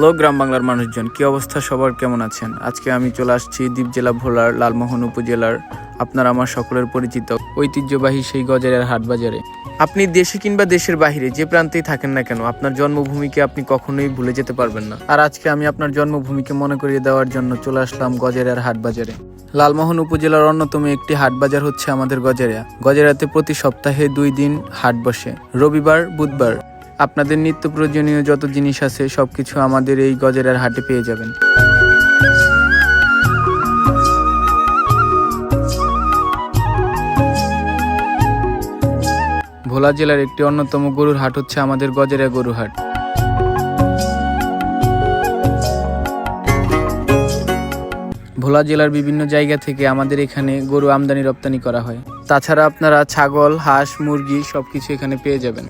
Hello গ্রাম বাংলার মানুষজন, কি অবস্থা? সবার কেমন আছেন? আজকে আমি চলে আসছি দ্বীপ জেলা ভোলার লালমোহন উপজেলার আপনার আমার সকলের পরিচিত ঐতিহ্যবাহী সেই গজারের হাট বাজারে। আপনি দেশে কিংবা দেশের বাইরে যে প্রান্তেই থাকেন না কেন, আপনার জন্মভূমিকে আপনি কখনোই ভুলে যেতে পারবেন না। আর আজকে আমি আপনার জন্মভূমিকে মনে করিয়ে দেওয়ার জন্য চলে আসলাম গজারিয়ার হাট বাজারে। লালমোহন উপজেলার অন্যতম একটি হাট বাজার হচ্ছে আমাদের গজারিয়া। গজারিয়াতে প্রতি সপ্তাহে দুই দিন হাট বসে, রবিবার, বুধবার। আপনাদের নিত্য প্রয়োজনীয় যত জিনিস আছে সব কিছু আমাদের এই গজেরার হাটে পেয়ে যাবেন। ভোলা জেলার একটি অন্যতম গরুর হাট হচ্ছে আমাদের গজেরা গরু হাট। ভোলা জেলার বিভিন্ন জায়গা থেকে আমাদের এখানে গরু আমদানি রপ্তানি করা হয়। তাছাড়া আপনারা ছাগল, হাঁস, মুরগি সবকিছু এখানে পেয়ে যাবেন।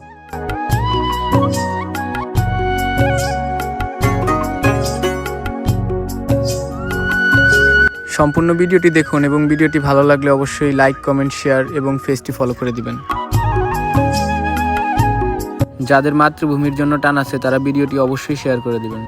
সম্পূর্ণ ভিডিওটি দেখুন এবং ভিডিওটি ভালো লাগলে অবশ্যই লাইক, কমেন্ট, শেয়ার এবং ফেসটি ফলো করে দিবেন। যাদের মাতৃভূমির জন্য টান আছে, তারা ভিডিওটি অবশ্যই শেয়ার করে দিবেন।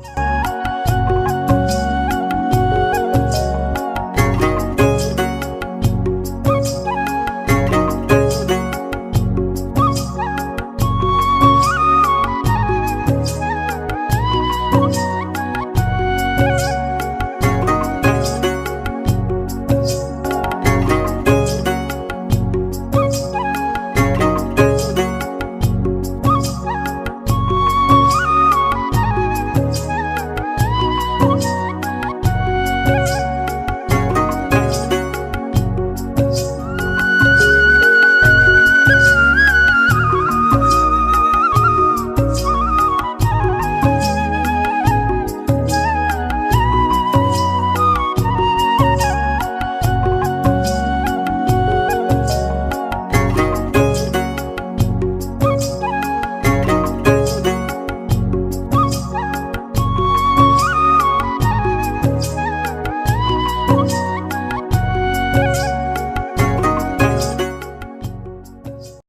Música